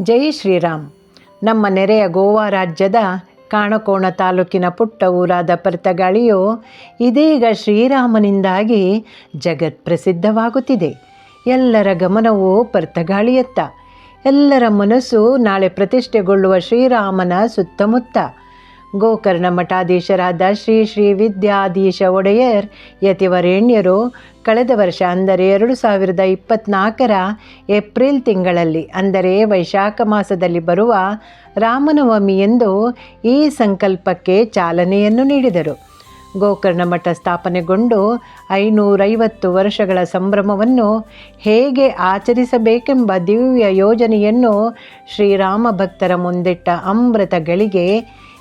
ಜೈ ಶ್ರೀರಾಮ್. ನಮ್ಮ ನೆರೆಯ ಗೋವಾ ರಾಜ್ಯದ ಕಾಣಕೋಣ ತಾಲೂಕಿನ ಪುಟ್ಟ ಊರಾದ ಪರ್ತಗಾಳಿಯು ಇದೀಗ ಶ್ರೀರಾಮನಿಂದಾಗಿ ಜಗತ್ ಪ್ರಸಿದ್ಧವಾಗುತ್ತಿದೆ. ಎಲ್ಲರ ಗಮನವು ಪರ್ತಗಾಳಿಯತ್ತ. ಎಲ್ಲರ ಮನಸ್ಸು ನಾಳೆ ಪ್ರತಿಷ್ಠೆಗೊಳ್ಳುವ ಶ್ರೀರಾಮನ ಸುತ್ತಮುತ್ತ. ಗೋಕರ್ಣ ಮಠಾಧೀಶರಾದ ಶ್ರೀ ಶ್ರೀ ವಿದ್ಯಾಧೀಶ ಒಡೆಯರ್ ಯತಿವರೇಣ್ಯರು ಕಳೆದ ವರ್ಷ, ಅಂದರೆ ಎರಡು ಸಾವಿರದ ಇಪ್ಪತ್ತ್ನಾಲ್ಕರ ಏಪ್ರಿಲ್ ತಿಂಗಳಲ್ಲಿ, ಅಂದರೆ ವೈಶಾಖ ಮಾಸದಲ್ಲಿ ಬರುವ ರಾಮನವಮಿ ಎಂದು ಈ ಸಂಕಲ್ಪಕ್ಕೆ ಚಾಲನೆಯನ್ನು ನೀಡಿದರು. ಗೋಕರ್ಣ ಮಠ ಸ್ಥಾಪನೆಗೊಂಡು ಐನೂರೈವತ್ತು ವರ್ಷಗಳ ಸಂಭ್ರಮವನ್ನು ಹೇಗೆ ಆಚರಿಸಬೇಕೆಂಬ ದಿವ್ಯ ಯೋಜನೆಯನ್ನು ಶ್ರೀರಾಮ ಭಕ್ತರ ಮುಂದಿಟ್ಟ ಅಮೃತ ಗಳಿಗೆ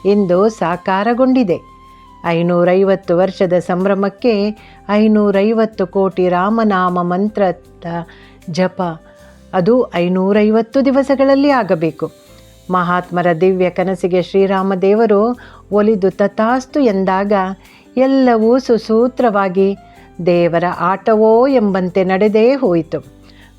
ಇಂದು ಸಾಕಾರಗೊಂಡಿದೆ. ಐನೂರೈವತ್ತು ವರ್ಷದ ಸಂಭ್ರಮಕ್ಕೆ ಐನೂರೈವತ್ತು ಕೋಟಿ ರಾಮನಾಮ ಮಂತ್ರದ ಜಪ. ಅದು ಐನೂರೈವತ್ತು ದಿವಸಗಳಲ್ಲಿ ಆಗಬೇಕು. ಮಹಾತ್ಮರ ದಿವ್ಯ ಕನಸಿಗೆ ಶ್ರೀರಾಮದೇವರು ಒಲಿದು ತಥಾಸ್ತು ಎಂದಾಗ ಎಲ್ಲವೂ ಸುಸೂತ್ರವಾಗಿ ದೇವರ ಆಟವೋ ಎಂಬಂತೆ ನಡೆದೇ ಹೋಯಿತು.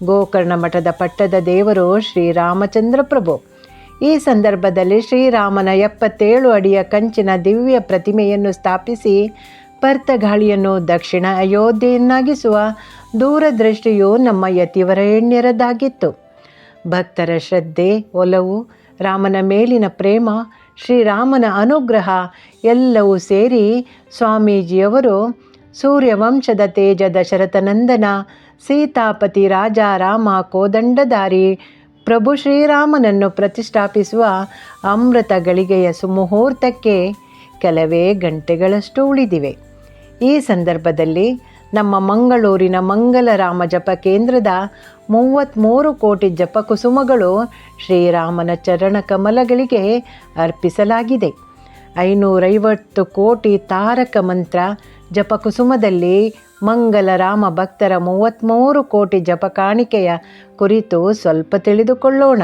ಗೋಕರ್ಣ ಮಠದ ಪಟ್ಟದ ದೇವರು ಶ್ರೀರಾಮಚಂದ್ರ ಪ್ರಭು. ಈ ಸಂದರ್ಭದಲ್ಲಿ ಶ್ರೀರಾಮನ ಎಪ್ಪತ್ತೇಳು ಅಡಿಯ ಕಂಚಿನ ದಿವ್ಯ ಪ್ರತಿಮೆಯನ್ನು ಸ್ಥಾಪಿಸಿ ಪರ್ತಗಾಳಿಯನ್ನು ದಕ್ಷಿಣ ಅಯೋಧ್ಯೆಯನ್ನಾಗಿಸುವ ದೂರದೃಷ್ಟಿಯು ನಮ್ಮ ಯತಿವರೇಣ್ಯರದಾಗಿತ್ತು ಭಕ್ತರ ಶ್ರದ್ಧೆ, ಒಲವು, ರಾಮನ ಮೇಲಿನ ಪ್ರೇಮ, ಶ್ರೀರಾಮನ ಅನುಗ್ರಹ ಎಲ್ಲವೂ ಸೇರಿ ಸ್ವಾಮೀಜಿಯವರು ಸೂರ್ಯವಂಶದ ತೇಜ ದಶರಥನಂದನ ಸೀತಾಪತಿ ರಾಜ ರಾಮ ಕೋದಂಡಧಾರಿ ಪ್ರಭು ಶ್ರೀರಾಮನನ್ನು ಪ್ರತಿಷ್ಠಾಪಿಸುವ ಅಮೃತ ಗಳಿಗೆಯ ಸುಮುಹೂರ್ತಕ್ಕೆ ಕೆಲವೇ ಗಂಟೆಗಳಷ್ಟು ಉಳಿದಿವೆ. ಈ ಸಂದರ್ಭದಲ್ಲಿ ನಮ್ಮ ಮಂಗಳೂರಿನ ಮಂಗಲರಾಮ ಜಪ ಕೇಂದ್ರದ ಮೂವತ್ತ್ಮೂರು ಕೋಟಿ ಜಪಕುಸುಮಗಳು ಶ್ರೀರಾಮನ ಚರಣ ಕಮಲಗಳಿಗೆ ಅರ್ಪಿಸಲಾಗಿದೆ. ಐನೂರೈವತ್ತು ಕೋಟಿ ತಾರಕ ಮಂತ್ರ ಜಪಕುಸುಮದಲ್ಲಿ ಮಂಗಲರಾಮ ಭಕ್ತರ ಮೂವತ್ತ್ಮೂರು ಕೋಟಿ ಜಪ ಕಾಣಿಕೆಯ ಕುರಿತು ಸ್ವಲ್ಪ ತಿಳಿದುಕೊಳ್ಳೋಣ.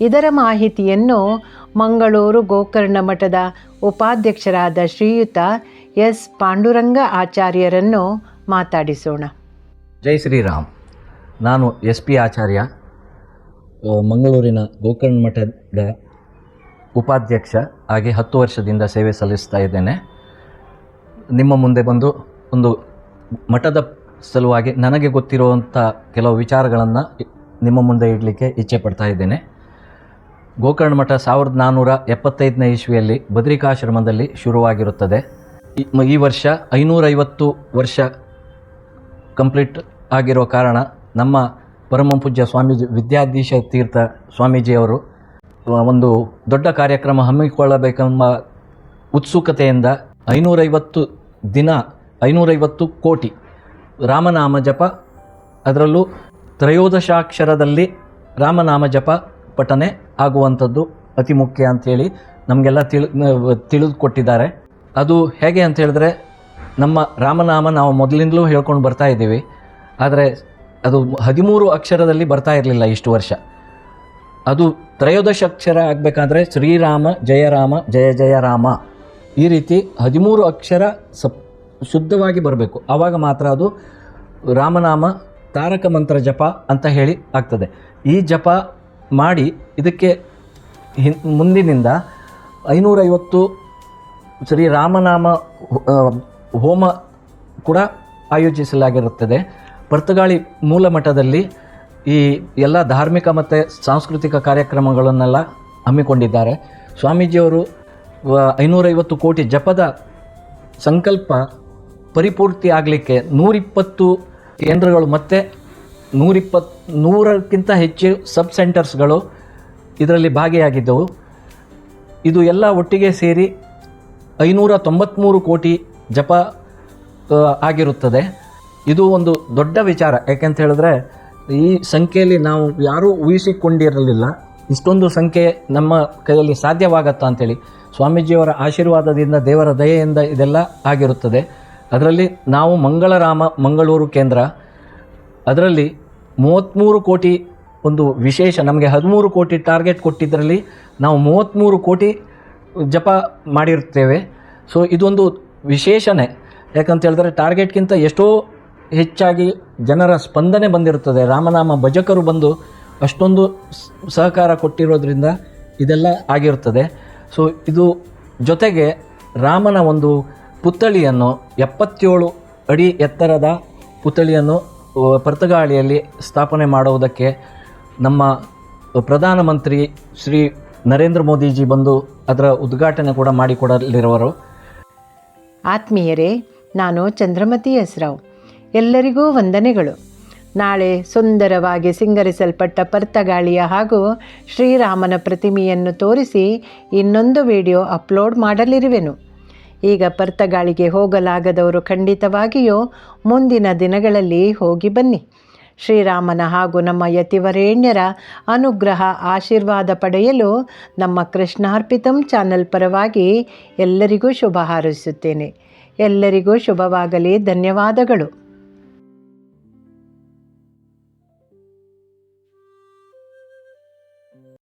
ಇದರ ಮಾಹಿತಿಯನ್ನು ಮಂಗಳೂರು ಗೋಕರ್ಣ ಮಠದ ಉಪಾಧ್ಯಕ್ಷರಾದ ಶ್ರೀಯುತ ಎಸ್ ಪಾಂಡುರಂಗ ಆಚಾರ್ಯರನ್ನು ಮಾತಾಡಿಸೋಣ. ಜೈ ಶ್ರೀರಾಮ್. ನಾನು ಎಸ್ ಪಿ ಆಚಾರ್ಯ ಮಂಗಳೂರಿನ ಗೋಕರ್ಣ ಮಠದ ಉಪಾಧ್ಯಕ್ಷ ಹಾಗೆ ಹತ್ತು ವರ್ಷದಿಂದ ಸೇವೆ ಸಲ್ಲಿಸ್ತಾ ಇದ್ದೇನೆ. ನಿಮ್ಮ ಮುಂದೆ ಬಂದು ಒಂದು ಮಠದ ಸಲುವಾಗಿ ನನಗೆ ಗೊತ್ತಿರುವಂಥ ಕೆಲವು ವಿಚಾರಗಳನ್ನು ನಿಮ್ಮ ಮುಂದೆ ಇಡಲಿಕ್ಕೆ ಇಚ್ಛೆ ಪಡ್ತಾ ಇದ್ದೇನೆ. ಗೋಕರ್ಣ ಮಠ ಸಾವಿರದ ನಾನ್ನೂರ ಎಪ್ಪತ್ತೈದನೇ ಇಸ್ವಿಯಲ್ಲಿ ಬದ್ರಿಕಾಶ್ರಮದಲ್ಲಿ ಶುರುವಾಗಿರುತ್ತದೆ. ಈ- ವರ್ಷ ಐನೂರೈವತ್ತು ವರ್ಷ ಕಂಪ್ಲೀಟ್ ಆಗಿರೋ ಕಾರಣ ನಮ್ಮ ಪರಮಪೂಜ್ಯ ಸ್ವಾಮೀಜಿ ವಿದ್ಯಾಧೀಶ ತೀರ್ಥ ಸ್ವಾಮೀಜಿಯವರು ಒಂದು ದೊಡ್ಡ ಕಾರ್ಯಕ್ರಮ ಹಮ್ಮಿಕೊಳ್ಳಬೇಕೆಂಬ ಉತ್ಸುಕತೆಯಿಂದ ಐನೂರೈವತ್ತು ದಿನ ಐನೂರೈವತ್ತು ಕೋಟಿ. ರಾಮನಾಮ ಜಪ, ಅದರಲ್ಲೂ ತ್ರಯೋದಶಾಕ್ಷರದಲ್ಲಿ ರಾಮನಾಮ ಜಪ ಪಠನೆ ಆಗುವಂಥದ್ದು ಅತಿ ಮುಖ್ಯ ಅಂಥೇಳಿ ನಮಗೆಲ್ಲ ತಿಳಿ ತಿಳಿದುಕೊಟ್ಟಿದ್ದಾರೆ. ಅದು ಹೇಗೆ ಅಂತ ಹೇಳಿದ್ರೆ, ನಮ್ಮ ರಾಮನಾಮ ನಾವು ಮೊದಲಿಂದಲೂ ಹೇಳ್ಕೊಂಡು ಬರ್ತಾ ಇದ್ದೀವಿ. ಆದರೆ ಅದು ಹದಿಮೂರು ಅಕ್ಷರದಲ್ಲಿ ಬರ್ತಾ ಇರಲಿಲ್ಲ ಇಷ್ಟು ವರ್ಷ. ಅದು ತ್ರಯೋದಶ ಅಕ್ಷರ ಆಗಬೇಕಾದ್ರೆ ಶ್ರೀರಾಮ, ಜಯರಾಮ, ಜಯ ಜಯ, ರಾಮ. ಈ ರೀತಿ ಹದಿಮೂರು ಅಕ್ಷರ ಸಪ್ ಶುದ್ಧವಾಗಿ ಬರಬೇಕು. ಆವಾಗ ಮಾತ್ರ ಅದು ರಾಮನಾಮ, ತಾರಕ ಮಂತ್ರ ಜಪ ಅಂತ ಹೇಳಿ ಆಗ್ತದೆ. ಈ ಜಪ ಮಾಡಿ ಇದಕ್ಕೆ ಹಿನ್, ಮುಂದಿನಿಂದ ಐನೂರೈವತ್ತು ಶ್ರೀ ರಾಮನಾಮ ಹೋಮ ಕೂಡ ಆಯೋಜಿಸಲಾಗಿರುತ್ತದೆ. ಪರ್ತಗಾಳಿ ಮೂಲ ಮಠದಲ್ಲಿ ಈ ಎಲ್ಲ ಧಾರ್ಮಿಕ ಮತ್ತು ಸಾಂಸ್ಕೃತಿಕ ಕಾರ್ಯಕ್ರಮಗಳನ್ನೆಲ್ಲ ಹಮ್ಮಿಕೊಂಡಿದ್ದಾರೆ. ಸ್ವಾಮೀಜಿಯವರು ಐನೂರೈವತ್ತು ಕೋಟಿ ಜಪದ ಸಂಕಲ್ಪ ಪರಿಪೂರ್ತಿ ಆಗಲಿಕ್ಕೆ ನೂರಿಪ್ಪತ್ತು ಕೇಂದ್ರಗಳು ಮತ್ತು ನೂರಿಪ್ಪತ್ತು ನೂರಕ್ಕಿಂತ ಹೆಚ್ಚು ಸಬ್ ಸೆಂಟರ್ಸ್ಗಳು ಇದರಲ್ಲಿ ಭಾಗಿಯಾಗಿದ್ದವು. ಇದು ಎಲ್ಲ ಒಟ್ಟಿಗೆ ಸೇರಿ ಐನೂರ ತೊಂಬತ್ತ್ಮೂರು ಕೋಟಿ ಜಪ ಆಗಿರುತ್ತದೆ. ಇದು ಒಂದು ದೊಡ್ಡ ವಿಚಾರ. ಯಾಕೆಂತ ಹೇಳಿದ್ರೆ, ಈ ಸಂಖ್ಯೆಯಲ್ಲಿ ನಾವು ಯಾರೂ ಊಹಿಸಿಕೊಂಡಿರಲಿಲ್ಲ. ಇಷ್ಟೊಂದು ಸಂಖ್ಯೆ ನಮ್ಮ ಕೈಯಲ್ಲಿ ಸಾಧ್ಯವಾಗತ್ತಾ ಅಂತೇಳಿ. ಸ್ವಾಮೀಜಿಯವರ ಆಶೀರ್ವಾದದಿಂದ ದೇವರ ದಯೆಯಿಂದ ಇದೆಲ್ಲ ಆಗಿರುತ್ತದೆ. ಅದರಲ್ಲಿ ನಾವು ಮಂಗಳರಾಮ, ಮಂಗಳೂರು ಕೇಂದ್ರ. ಅದರಲ್ಲಿ ಮೂವತ್ತ್ಮೂರು ಕೋಟಿ ಒಂದು ವಿಶೇಷ, ನಮಗೆ ಹದಿಮೂರು ಕೋಟಿ ಟಾರ್ಗೆಟ್ ಕೊಟ್ಟಿದ್ದರಲ್ಲಿ ನಾವು ಮೂವತ್ತ್ಮೂರು ಕೋಟಿ ಜಪ ಮಾಡಿರ್ತೇವೆ. ಸೊ ಇದೊಂದು ವಿಶೇಷನೇ. ಯಾಕಂತ ಹೇಳಿದ್ರೆ ಟಾರ್ಗೆಟ್ಗಿಂತ ಎಷ್ಟೋ ಹೆಚ್ಚಾಗಿ ಜನರ ಸ್ಪಂದನೆ ಬಂದಿರುತ್ತದೆ. ರಾಮನಾಮ ಭಜಕರು ಬಂದು ಅಷ್ಟೊಂದು ಸಹಕಾರ ಕೊಟ್ಟಿರೋದ್ರಿಂದ ಇದೆಲ್ಲ ಆಗಿರುತ್ತದೆ ಸೊ ಇದು ಜೊತೆಗೆ ರಾಮನ ಒಂದು ಪುತ್ಥಳಿಯನ್ನು ಎಪ್ಪತ್ತೇಳು ಅಡಿ ಎತ್ತರದ ಪುತ್ಥಳಿಯನ್ನು ಪರ್ತಗಾಳಿಯಲ್ಲಿ ಸ್ಥಾಪನೆ ಮಾಡುವುದಕ್ಕೆ ನಮ್ಮ ಪ್ರಧಾನಮಂತ್ರಿ ಶ್ರೀ ನರೇಂದ್ರ ಮೋದಿಜಿ ಬಂದು ಅದರ ಉದ್ಘಾಟನೆ ಕೂಡ ಮಾಡಿಕೊಡಲಿರುವರು. ಆತ್ಮೀಯರೇ, ನಾನು ಚಂದ್ರಮತಿ ಹೆಸರಾವ್. ಎಲ್ಲರಿಗೂ ವಂದನೆಗಳು. ನಾಳೆ ಸುಂದರವಾಗಿ ಸಿಂಗರಿಸಲ್ಪಟ್ಟ ಪರ್ತಗಾಳಿಯ ಹಾಗೂ ಶ್ರೀರಾಮನ ಪ್ರತಿಮೆಯನ್ನು ತೋರಿಸಿ ಇನ್ನೊಂದು ವಿಡಿಯೋ ಅಪ್ಲೋಡ್ ಮಾಡಲಿರುವೆನು. ಈಗ ಪರ್ತಗಾಳಿಗೆ ಹೋಗಲಾಗದವರು ಖಂಡಿತವಾಗಿಯೂ ಮುಂದಿನ ದಿನಗಳಲ್ಲಿ ಹೋಗಿ ಬನ್ನಿ. ಶ್ರೀರಾಮನ ಹಾಗೂ ನಮ್ಮ ಯತಿವರೇಣ್ಯರ ಅನುಗ್ರಹ, ಆಶೀರ್ವಾದ ಪಡೆಯಲು ನಮ್ಮ ಕೃಷ್ಣಾರ್ಪಿತಂ ಚಾನಲ್ ಪರವಾಗಿ ಎಲ್ಲರಿಗೂ ಶುಭ ಹಾರೈಸುತ್ತೇನೆ. ಎಲ್ಲರಿಗೂ ಶುಭವಾಗಲಿ. ಧನ್ಯವಾದಗಳು.